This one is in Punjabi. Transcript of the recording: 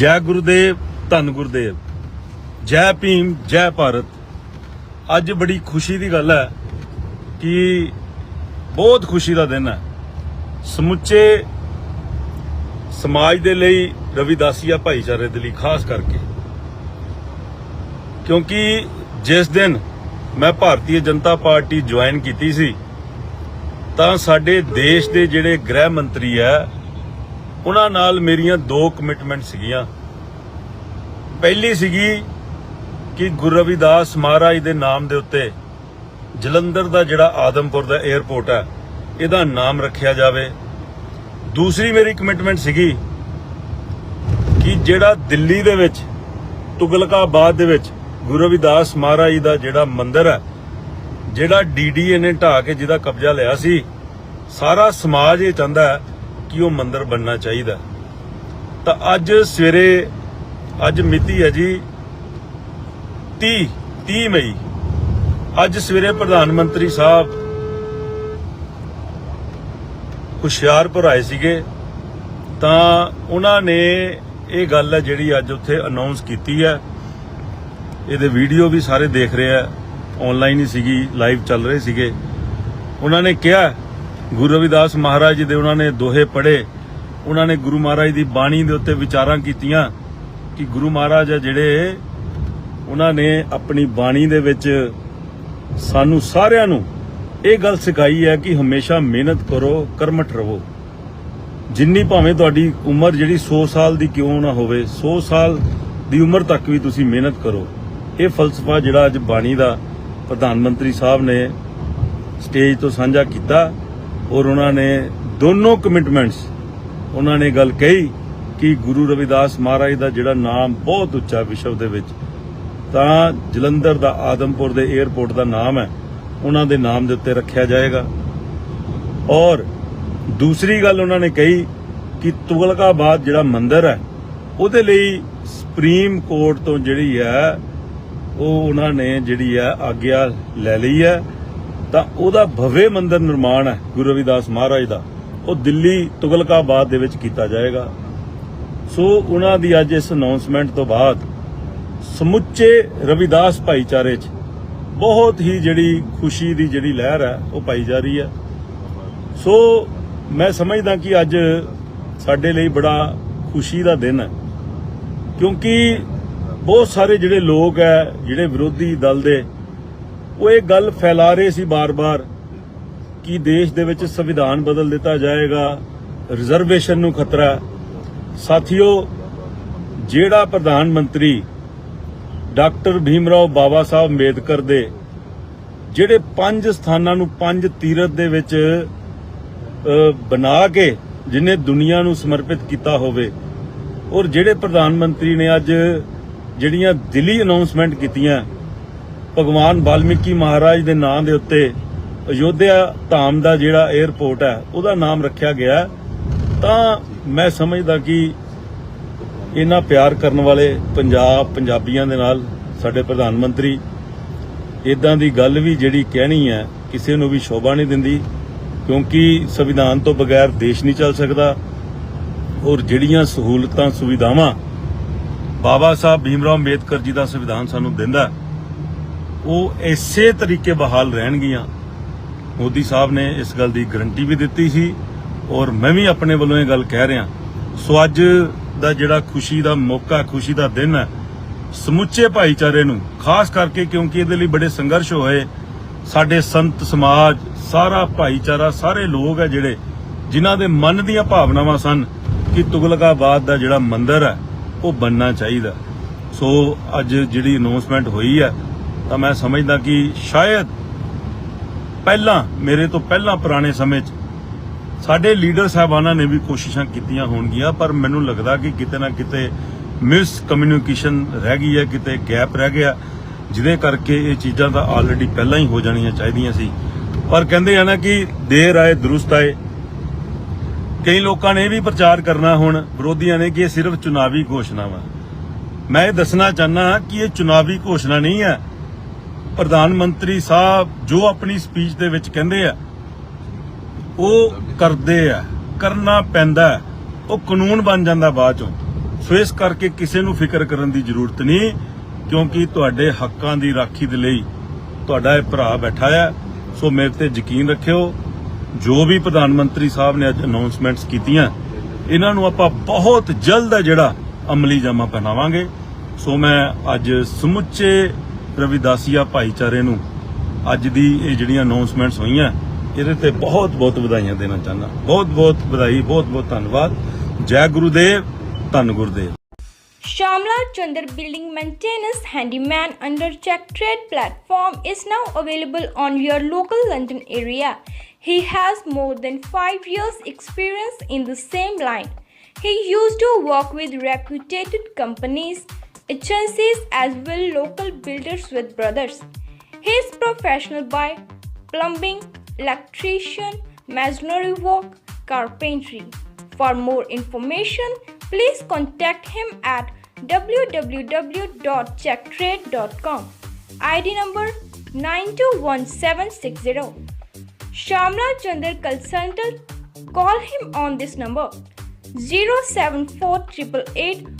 ਜੈ ਗੁਰਦੇਵ, ਧੰਨ ਗੁਰਦੇਵ। ਜੈ ਭੀਮ, ਜੈ ਭਾਰਤ। ਅੱਜ ਬੜੀ ਖੁਸ਼ੀ ਦੀ ਗੱਲ ਹੈ ਕਿ ਬਹੁਤ ਖੁਸ਼ੀ ਦਾ ਦਿਨ ਹੈ। ਸਮੁੱਚੇ ਸਮਾਜ ਦੇ ਲਈ ਰਵਿਦਾਸੀਆ ਭਾਈਚਾਰੇ ਦੇ ਲਈ, ਖਾਸ ਕਰਕੇ। ਕਿਉਂਕਿ ਜਿਸ ਦਿਨ ਮੈਂ ਭਾਰਤੀ ਜਨਤਾ ਪਾਰਟੀ ਜੁਆਇਨ ਕੀਤੀ ਸੀ, ਤਾਂ ਸਾਡੇ ਦੇਸ਼ ਦੇ ਜਿਹੜੇ ਗ੍ਰਹਿ ਮੰਤਰੀ ਹੈ ਉਹਨਾਂ ਨਾਲ ਮੇਰੀਆਂ ਦੋ ਕਮਿਟਮੈਂਟ ਸੀਗੀਆਂ। ਪਹਿਲੀ ਸੀਗੀ ਕਿ ਗੁਰੂ ਰਵਿਦਾਸ ਮਹਾਰਾਜ ਦੇ ਨਾਮ ਦੇ ਉੱਤੇ ਜਲੰਧਰ ਦਾ ਜਿਹੜਾ ਆਦਮਪੁਰ ਦਾ 에ਅਰਪੋਰਟ ਹੈ, ਇਹਦਾ ਨਾਮ ਰੱਖਿਆ ਜਾਵੇ। ਦੂਸਰੀ ਮੇਰੀ ਕਮਿਟਮੈਂਟ ਸੀਗੀ ਕਿ ਜਿਹੜਾ ਦਿੱਲੀ ਦੇ ਵਿੱਚ, ਤੁਗਲਕਾਬਾਦ ਦੇ ਵਿੱਚ ਗੁਰੂ ਰਵਿਦਾਸ ਮਹਾਰਾਜ ਦਾ ਜਿਹੜਾ ਮੰਦਿਰ ਹੈ, ਜਿਹੜਾ ਡੀਡੀਏ ਨੇ ਢਾਹ ਕੇ ਜਿਹਦਾ ਕਬਜ਼ਾ ਲਿਆ ਸੀ, ਸਾਰਾ ਸਮਾਜ ਇਹ ਚਾਹੁੰਦਾ ਹੈ ਕਿ ਉਹ ਮੰਦਿਰ ਬਣਨਾ ਚਾਹੀਦਾ? ਤਾਂ ਅੱਜ ਸਵੇਰੇ, ਅੱਜ ਮਿਤੀ ਹੈ ਜੀ 30 30 ਮਈ। ਅੱਜ ਸਵੇਰੇ ਪ੍ਰਧਾਨ ਮੰਤਰੀ ਸਾਹਿਬ ਹੁਸ਼ਿਆਰਪੁਰ ਆਏ ਸੀਗੇ। ਤਾਂ ਉਹਨਾਂ ਨੇ ਇਹ ਗੱਲ ਹੈ ਜਿਹੜੀ ਅੱਜ ਉੱਥੇ ਅਨਾਉਂਸ ਕੀਤੀ ਹੈ। ਇਹਦੇ ਵੀਡੀਓ ਵੀ ਸਾਰੇ ਦੇਖ ਰਹੇ ਆ ਆਨਲਾਈਨ ਹੀ ਸੀਗੀ ਲਾਈਵ ਚੱਲ ਰਹੇ ਸੀਗੇ। ਉਹਨਾਂ ਨੇ ਕਿਹਾ ਗੁਰੂ ਰਵਿਦਾਸ ਮਹਾਰਾਜ ਜੀ ਦੇ ਉਹਨਾਂ ਨੇ ਦੋਹੇ ਪੜ੍ਹੇ। ਉਹਨਾਂ ਨੇ ਗੁਰੂ ਮਹਾਰਾਜ ਦੀ ਬਾਣੀ ਦੇ ਉੱਤੇ ਵਿਚਾਰਾਂ ਕੀਤੀਆਂ ਕਿ ਗੁਰੂ ਮਹਾਰਾਜ ਜਿਹੜੇ ਉਹਨਾਂ ਨੇ ਆਪਣੀ ਬਾਣੀ ਦੇ ਵਿੱਚ ਸਾਨੂੰ ਸਾਰਿਆਂ ਨੂੰ ਇਹ ਗੱਲ ਸਿਖਾਈ ਹੈ ਕਿ ਹਮੇਸ਼ਾ ਮਿਹਨਤ ਕਰੋ, ਕਰਮਠ ਰਹੋ। ਜਿੰਨੀ ਭਾਵੇਂ ਤੁਹਾਡੀ ਉਮਰ ਜਿਹੜੀ 100 ਸਾਲ ਦੀ ਕਿਉਂ ਨਾ ਹੋਵੇ 100 ਸਾਲ ਦੀ ਉਮਰ ਤੱਕ ਵੀ ਤੁਸੀਂ ਮਿਹਨਤ ਕਰੋ। ਇਹ ਫਲਸਫਾ ਜਿਹੜਾ ਅੱਜ ਬਾਣੀ ਦਾ ਪ੍ਰਧਾਨ ਮੰਤਰੀ ਸਾਹਿਬ ਨੇ ਸਟੇਜ ਤੋਂ ਸਾਂਝਾ ਕੀਤਾ। ਔਰ ਉਹਨਾਂ ਨੇ ਦੋਨੋਂ ਕਮਿਟਮੈਂਟਸ ਉਹਨਾਂ ਨੇ ਗੱਲ ਕਹੀ ਕਿ ਗੁਰੂ ਰਵਿਦਾਸ ਮਹਾਰਾਜ ਦਾ ਜਿਹੜਾ ਨਾਮ ਬਹੁਤ ਉੱਚਾ ਵਿਸ਼ਵ ਦੇ ਵਿੱਚ, ਤਾਂ ਜਲੰਧਰ ਦਾ ਆਦਮਪੁਰ ਦੇ 에ਅਰਪੋਰਟ ਦਾ ਨਾਮ ਹੈ, ਉਹਨਾਂ ਦੇ ਨਾਮ ਦੇ ਉੱਤੇ ਰੱਖਿਆ ਜਾਏਗਾ। ਔਰ ਦੂਸਰੀ ਗੱਲ ਉਹਨਾਂ ਨੇ ਕਹੀ ਕਿ ਤੁਗਲਕਾਬਾਦ ਜਿਹੜਾ ਮੰਦਿਰ ਹੈ, ਉਹਦੇ ਲਈ ਸੁਪਰੀਮ ਕੋਰਟ ਤੋਂ ਜਿਹੜੀ ਹੈ, ਉਹ ਉਹਨਾਂ ਨੇ ਜਿਹੜੀ ਹੈ ਆਗਿਆ ਲੈ ਲਈ ਹੈ। ਤਾਂ ਉਹਦਾ ਭਵਯ ਮੰਦਰ ਨਿਰਮਾਣ ਹੈ, ਗੁਰੂ ਰਵਿਦਾਸ ਮਹਾਰਾਜ ਦਾ। ਉਹ ਦਿੱਲੀ ਤੁਗਲਕਾਬਾਦ ਦੇ ਵਿੱਚ ਕੀਤਾ ਜਾਏਗਾ। ਸੋ ਉਹਨਾਂ ਦੀ ਅੱਜ ਇਸ ਅਨਾਉਂਸਮੈਂਟ ਤੋਂ ਬਾਅਦ ਸਮੁੱਚੇ ਰਵਿਦਾਸ ਭਾਈਚਾਰੇ 'ਚ ਬਹੁਤ ਹੀ ਜਿਹੜੀ ਖੁਸ਼ੀ ਦੀ ਜਿਹੜੀ ਲਹਿਰ ਹੈ, ਉਹ ਪਾਈ ਜਾ ਰਹੀ ਹੈ। ਸੋ ਮੈਂ ਸਮਝਦਾ ਕਿ ਅੱਜ ਸਾਡੇ ਲਈ ਬੜਾ ਖੁਸ਼ੀ ਦਾ ਦਿਨ ਹੈ। ਕਿਉਂਕਿ ਬਹੁਤ ਸਾਰੇ ਜਿਹੜੇ ਲੋਕ ਹੈ, ਜਿਹੜੇ ਵਿਰੋਧੀ ਦਲ ਦੇ ਉਹ ਇਹ ਗੱਲ ਫੈਲਾ ਰਹੇ ਸੀ ਬਾਰ-ਬਾਰ ਕਿ ਦੇਸ਼ ਦੇ ਵਿੱਚ ਸੰਵਿਧਾਨ ਬਦਲ ਦਿੱਤਾ ਜਾਏਗਾ ਰਿਜ਼ਰਵੇਸ਼ਨ ਨੂੰ ਖਤਰਾ। ਸਾਥੀਓ, ਜਿਹੜਾ ਪ੍ਰਧਾਨ ਮੰਤਰੀ ਡਾਕਟਰ ਭੀਮਰਾਓ ਬਾਬਾ ਸਾਹਿਬ ਅੰਬੇਦਕਰ ਦੇ, ਜਿਹੜੇ ਪੰਜ ਸਥਾਨਾਂ ਨੂੰ ਪੰਜ ਤੀਰਥ ਦੇ ਵਿੱਚ ਬਣਾ ਕੇ ਜਿਨੇ ਦੁਨੀਆ ਨੂੰ ਸਮਰਪਿਤ ਕੀਤਾ ਹੋਵੇ, ਔਰ ਜਿਹੜੇ ਪ੍ਰਧਾਨ ਮੰਤਰੀ ਨੇ ਅੱਜ ਜਿਹੜੀਆਂ ਦਿੱਲੀ ਅਨਾਉਂਸਮੈਂਟ ਕੀਤੀਆਂ ਭਗਵਾਨ ਵਾਲਮੀਕੀ ਮਹਾਰਾਜ ਦੇ ਨਾਂ ਦੇ ਉੱਤੇ ਅਯੋਧਿਆ ਧਾਮ ਦਾ ਜਿਹੜਾ 에ਅਰਪੋਰਟ ਹੈ, ਉਹਦਾ ਨਾਮ ਰੱਖਿਆ ਗਿਆ ਤਾਂ ਮੈਂ ਸਮਝਦਾ ਕਿ ਇਹਨਾਂ ਪਿਆਰ ਕਰਨ ਵਾਲੇ ਪੰਜਾਬ ਪੰਜਾਬੀਆਂ ਦੇ ਨਾਲ ਸਾਡੇ ਪ੍ਰਧਾਨ ਮੰਤਰੀ ਇਦਾਂ ਦੀ ਗੱਲ ਵੀ ਜਿਹੜੀ ਕਹਿਣੀ ਹੈ, ਕਿਸੇ ਨੂੰ ਵੀ ਸ਼ੋਭਾ ਨਹੀਂ ਦਿੰਦੀ, ਕਿਉਂਕਿ ਸੰਵਿਧਾਨ ਤੋਂ ਬਗੈਰ ਦੇਸ਼ ਨਹੀਂ ਚੱਲ ਸਕਦਾ। ਔਰ ਜਿਹੜੀਆਂ ਸਹੂਲਤਾਂ, ਸੁਵਿਧਾਵਾਂ ਬਾਬਾ ਸਾਹਿਬ ਭੀਮਰਾਓ ਅੰਬੇਦਕਰ ਜੀ ਦਾ ਸੰਵਿਧਾਨ ਸਾਨੂੰ ਦਿੰਦਾ ਉਹ ਇਸੇ ਤਰੀਕੇ ਬਹਾਲ ਰਹਿਣਗੀਆਂ। ਮੋਦੀ ਸਾਹਿਬ ਨੇ ਇਸ ਗੱਲ ਦੀ ਗਰੰਟੀ ਵੀ ਦਿੱਤੀ ਸੀ ਔਰ ਮੈਂ ਵੀ ਆਪਣੇ ਵੱਲੋਂ ਇਹ ਗੱਲ ਕਹਿ ਰਿਹਾ। ਸੋ ਅੱਜ ਦਾ ਜਿਹੜਾ ਖੁਸ਼ੀ ਦਾ ਮੌਕਾ, ਖੁਸ਼ੀ ਦਾ ਦਿਨ ਹੈ, ਸਮੁੱਚੇ ਭਾਈਚਾਰੇ ਨੂੰ, ਖਾਸ ਕਰਕੇ ਕਿਉਂਕਿ ਇਹਦੇ ਲਈ ਬੜੇ ਸੰਘਰਸ਼ ਹੋਏ, ਸਾਡੇ ਸੰਤ ਸਮਾਜ, ਸਾਰਾ ਭਾਈਚਾਰਾ, ਸਾਰੇ ਲੋਕ ਹੈ ਜਿਹੜੇ, ਜਿਨ੍ਹਾਂ ਦੇ ਮਨ ਦੀਆਂ ਭਾਵਨਾਵਾਂ ਸਨ ਕਿ ਤੁਗਲਕਾਬਾਦ ਦਾ ਜਿਹੜਾ ਮੰਦਿਰ ਹੈ, ਉਹ ਬੰਨਣਾ ਚਾਹੀਦਾ। ਸੋ ਅੱਜ ਜਿਹੜੀ ਅਨਾਉਂਸਮੈਂਟ ਹੋਈ ਹੈ ਤਾਂ ਮੈਂ ਸਮਝਦਾ ਕਿ ਸ਼ਾਇਦ ਪਹਿਲਾਂ, ਮੇਰੇ ਤੋਂ ਪਹਿਲਾਂ ਪੁਰਾਣੇ ਸਮੇਂ 'ਚ ਸਾਡੇ ਲੀਡਰ ਸਾਹਿਬਾਨਾਂ ਨੇ ਵੀ ਕੋਸ਼ਿਸ਼ਾਂ ਕੀਤੀਆਂ ਹੋਣਗੀਆਂ, ਪਰ ਮੈਨੂੰ ਲੱਗਦਾ ਕਿ ਕਿਤੇ ਨਾ ਕਿਤੇ ਮਿਸ ਕਮਿਊਨੀਕੇਸ਼ਨ ਰਹਿ ਗਈ ਹੈ, ਕਿਤੇ ਗੈਪ ਰਹਿ ਗਿਆ, ਜਿਹਦੇ ਕਰਕੇ ਇਹ ਚੀਜ਼ਾਂ ਤਾਂ ਆਲਰੇਡੀ ਪਹਿਲਾਂ ਹੀ ਹੋ ਜਾਣੀਆਂ ਚਾਹੀਦੀਆਂ ਸੀ। ਪਰ ਕਹਿੰਦੇ ਆ ਨਾ ਕਿ ਦੇਰ ਆਏ, ਦਰੁਸਤ ਆਏ। ਕਈ ਲੋਕਾਂ ਨੇ ਇਹ ਵੀ ਪ੍ਰਚਾਰ ਕਰਨਾ ਹੁਣ, ਵਿਰੋਧੀਆਂ ਨੇ ਕਿ ਇਹ ਸਿਰਫ ਚੁਣਾਵੀ ਘੋਸ਼ਣਾ ਵਾ ਮੈਂ ਇਹ ਦੱਸਣਾ ਚਾਹਨਾ ਕਿ ਇਹ ਚੁਣਾਵੀ ਘੋਸ਼ਣਾ ਨਹੀਂ ਹੈ ਪ੍ਰਧਾਨ ਮੰਤਰੀ ਸਾਹਿਬ ਜੋ ਆਪਣੀ ਸਪੀਚ ਦੇ ਵਿੱਚ ਕਹਿੰਦੇ ਆ, ਉਹ ਕਰਦੇ ਆ, ਕਰਨਾ ਪੈਂਦਾ ਉਹ ਕਾਨੂੰਨ ਬਣ ਜਾਂਦਾ ਬਾਅਦ ਚੋਂ। ਸੋ ਇਸ ਕਰਕੇ ਕਿਸੇ ਨੂੰ ਫਿਕਰ ਕਰਨ ਦੀ ਜ਼ਰੂਰਤ ਨਹੀਂ, ਕਿਉਂਕਿ ਤੁਹਾਡੇ ਹੱਕਾਂ ਦੀ ਰਾਖੀ ਦੇ ਲਈ ਤੁਹਾਡਾ ਇਹ ਭਰਾ ਬੈਠਾ ਹੈ ਸੋ ਮੇਰੇ ਤੇ ਯਕੀਨ ਰੱਖਿਓ, ਜੋ ਵੀ ਪ੍ਰਧਾਨ ਮੰਤਰੀ ਸਾਹਿਬ ਨੇ ਅੱਜ ਅਨਾਉਂਸਮੈਂਟਸ ਕੀਤੀਆਂ, ਇਹਨਾਂ ਨੂੰ ਆਪਾਂ ਬਹੁਤ ਜਲਦ ਹੈ ਜਿਹੜਾ ਅਮਲੀ ਜਾਮਾ ਪਹਿਨਾਵਾਂਗੇ। ਸੋ ਮੈਂ ਅੱਜ ਸਮੁੱਚੇ ਰਵਿਦਾਸੀਆ ਭਾਈਚਾਰੇ ਨੂੰ ਅੱਜ ਦੀ ਇਹ ਜਿਹੜੀਆਂ ਅਨਾਉਂਸਮੈਂਟਸ ਹੋਈਆਂ ਇਹਦੇ ਤੇ ਬਹੁਤ ਬਹੁਤ ਵਧਾਈਆਂ ਦੇਣਾ ਚਾਹੁੰਦਾ ਬਹੁਤ ਬਹੁਤ ਵਧਾਈ ਬਹੁਤ ਬਹੁਤ ਧੰਨਵਾਦ ਜੈ ਗੁਰੂਦੇਵ ਧੰਨ Gurdev Shamla Chandar Building Maintenance Handyman under Check Trade platform is now available on your local London area. He has more than 5 years experience in the same line. He used to work with reputed companies, agencies as well local builders with brothers. He is professional by plumbing, electrician, masonry work, carpentry. For more information, please contact him at www.checktrade.com. ID number 921760. Shamla Chandar Consultant. Call him on this number 07488